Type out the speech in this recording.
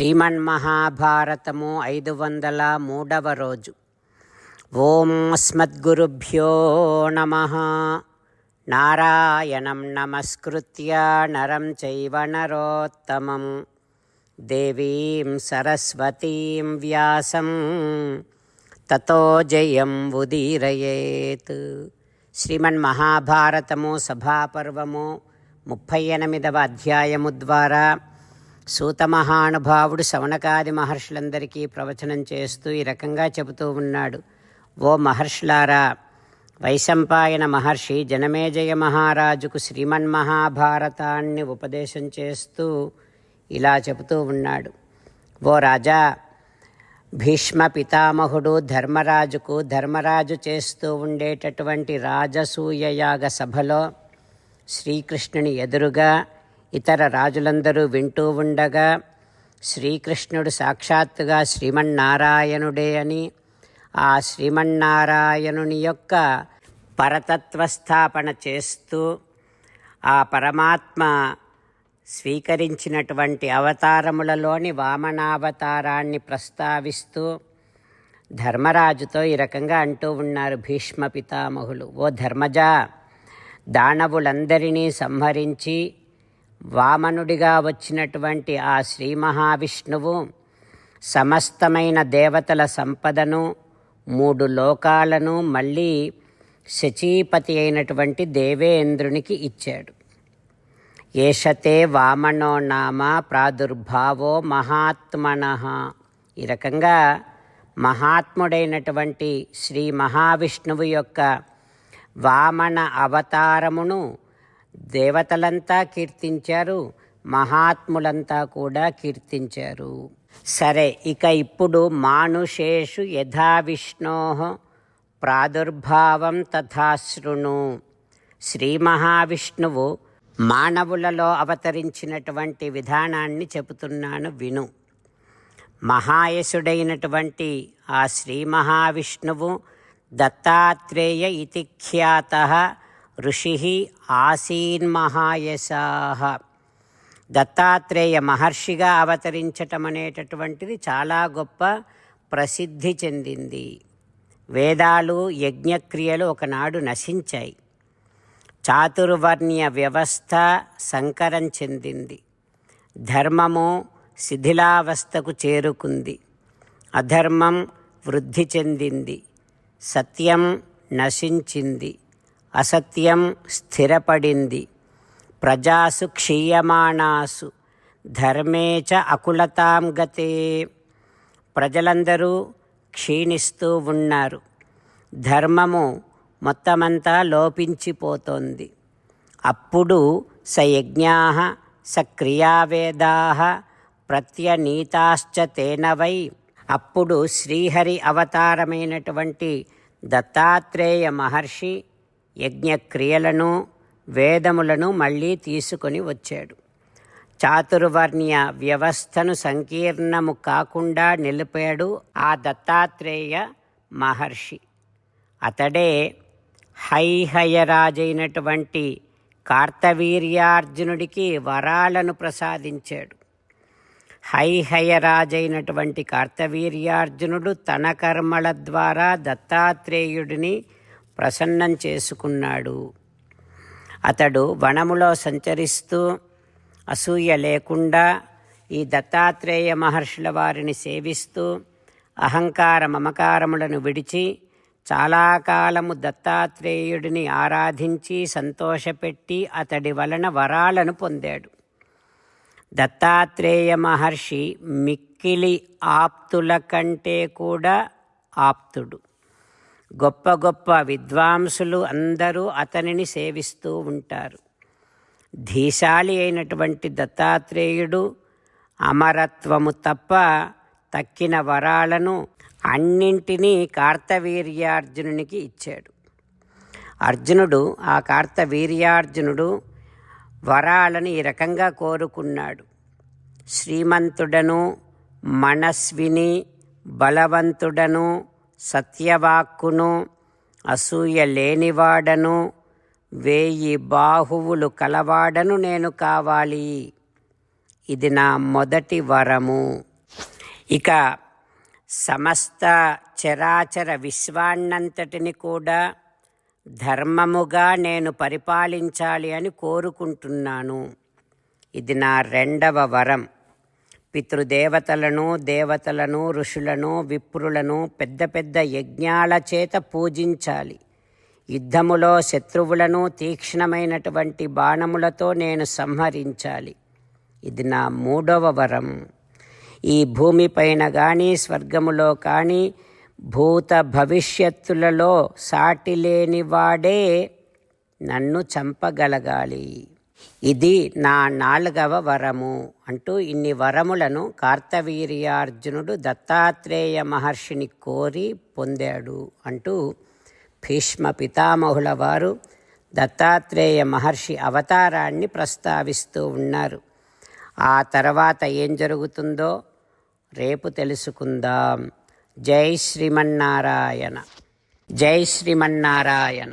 శ్రీమన్మహాభారతము ఐదు వందల మూడవ రోజు. ఓం అస్మద్గురుభ్యో నమ. నారాయణం నమస్కృత్య నరం చైవ నరోత్తమం. దేవీం సరస్వతీం వ్యాసం. తతో జయం ఉదీరయేత్. శ్రీమన్మహాభారతము సభాపర్వము ముప్పై ఎనిమిదవ అధ్యాయము ద్వారా సూత మహానుభావుడు శవనకాది మహర్షులందరికీ ప్రవచనం చేస్తూ ఈ రకంగా చెబుతూ ఉన్నాడు. ఓ మహర్షులారా వైశంపాయన మహర్షి జనమేజయ మహారాజుకు శ్రీమన్మహాభారతాన్ని ఉపదేశం చేస్తూ ఇలా చెబుతూ ఉన్నాడు. ఓ రాజా భీష్మ పితామహుడు ధర్మరాజుకు ధర్మరాజు చేస్తూ ఉండేటటువంటి రాజసూయ యాగ సభలో శ్రీకృష్ణుని ఎదురుగా ఇతర రాజులందరూ వింటూ ఉండగా శ్రీకృష్ణుడు సాక్షాత్తుగా శ్రీమన్నారాయణుడే అని ఆ శ్రీమన్నారాయణుని యొక్క పరతత్వస్థాపన చేస్తూ ఆ పరమాత్మ స్వీకరించినటువంటి అవతారములలోని వామనావతారాన్ని ప్రస్తావిస్తూ ధర్మరాజుతో ఈ రకంగా అంటూ ఉన్నారు భీష్మ పితామహులు. ఓ ధర్మజ దానవులందరినీ సంహరించి వామనుడిగా వచ్చినటువంటి ఆ శ్రీ మహావిష్ణువు సమస్తమైన దేవతల సంపదను మూడు లోకాలను మళ్ళీ శచీపతి అయినటువంటి దేవేంద్రునికి ఇచ్చాడు. ఏషతే వామనో నామ ప్రాదుర్భావో మహాత్మన. ఈ రకంగా మహాత్ముడైనటువంటి శ్రీ మహావిష్ణువు యొక్క వామన అవతారమును దేవతలంతా కీర్తించారు మహాత్ములంతా కూడా కీర్తించారు. సరే ఇక ఇప్పుడు మానుషేషు యథా విష్ణో ప్రాదుర్భావం తథాశృణు శ్రీ మహావిష్ణువు మానవులలో అవతరించినటువంటి విధానాన్ని చెబుతున్నాను విను. మహాయసుడైనటువంటి ఆ శ్రీ మహావిష్ణువు దత్తాత్రేయ ఇతిఖ్యాత ఋషి ఆసీన్మహాయశా దత్తాత్రేయ మహర్షిగా అవతరించటం అనేటటువంటిది చాలా గొప్ప ప్రసిద్ధి చెందింది. వేదాలు యజ్ఞక్రియలు ఒకనాడు నశించాయి. చాతుర్వర్ణ్య వ్యవస్థ సంకరం చెందింది. ధర్మము శిథిలావస్థకు చేరుకుంది. అధర్మం వృద్ధి చెందింది. సత్యం నశించింది. అసత్యం స్థిరపడింది. ప్రజాసు క్షీయమాణాసు ధర్మే అకులతాం గతే. ప్రజలందరూ క్షీణిస్తూ ఉన్నారు. ధర్మము మొత్తమంతా లోపించిపోతోంది. అప్పుడు స యజ్ఞా స క్రియావేదా ప్రత్యనీతాశ్చ తేనవై అప్పుడు శ్రీహరి అవతారమైనటువంటి దత్తాత్రేయ మహర్షి యజ్ఞక్రియలను వేదములను మళ్ళీ తీసుకొని వచ్చాడు. చాతుర్వర్ణ్య వ్యవస్థను సంకీర్ణము కాకుండా నిలిపాడు ఆ దత్తాత్రేయ మహర్షి. అతడే హైహయరాజైనటువంటి కార్తవీర్యార్జునుడికి వరాలను ప్రసాదించాడు. హైహయరాజైనటువంటి కార్తవీర్యార్జునుడు తన కర్మల ద్వారా దత్తాత్రేయుడిని ప్రసన్నం చేసుకున్నాడు. అతడు వనములో సంచరిస్తూ అసూయ లేకుండా ఈ దత్తాత్రేయ మహర్షుల వారిని సేవిస్తూ అహంకార మమకారములను విడిచి చాలా కాలము దత్తాత్రేయుడిని ఆరాధించి సంతోషపెట్టి అతడి వలన వరాలను పొందాడు. దత్తాత్రేయ మహర్షి మిక్కిలి ఆప్తుల కంటే కూడా ఆప్తుడు. గొప్ప గొప్ప విద్వాంసులు అందరూ అతనిని సేవిస్తూ ఉంటారు. ధీశాలి అయినటువంటి దత్తాత్రేయుడు అమరత్వము తప్ప తక్కిన వరాలను అన్నింటినీ కార్తవీర్యార్జునునికి ఇచ్చాడు. అర్జునుడు ఆ కార్తవీర్యార్జునుడు వరాలను ఈ రకంగా కోరుకున్నాడు. శ్రీమంతుడను మనస్విని బలవంతుడను సత్యవాక్కును అసూయ లేనివాడను వేయి బాహువులు కలవాడను నేను కావాలి. ఇది నా మొదటి వరము. ఇక సమస్త చరాచర విశ్వాన్నంతటిని కూడా ధర్మముగా నేను పరిపాలించాలి అని కోరుకుంటున్నాను. ఇది నా రెండవ వరం. పితృదేవతలను దేవతలను ఋషులను విప్రులను పెద్ద పెద్ద యజ్ఞాల చేత పూజించాలి. యుద్ధములో శత్రువులను తీక్ష్ణమైనటువంటి బాణములతో నేను సంహరించాలి. ఇది నా మూడవ వరం. ఈ భూమిపైన కానీ స్వర్గములో కానీ భూత భవిష్యత్తులలో సాటి లేనివాడే నన్ను చంపగలగాలి. ఇది నా నాలుగవ వరము అంటూ ఇన్ని వరములను కార్తవీర్యార్జునుడు దత్తాత్రేయ మహర్షిని కోరి పొందాడు అంటూ భీష్మ పితామహుల వారు దత్తాత్రేయ మహర్షి అవతారాన్ని ప్రస్తావిస్తూ ఉన్నారు. ఆ తర్వాత ఏం జరుగుతుందో రేపు తెలుసుకుందాం. జై శ్రీమన్నారాయణ. జై శ్రీమన్నారాయణ.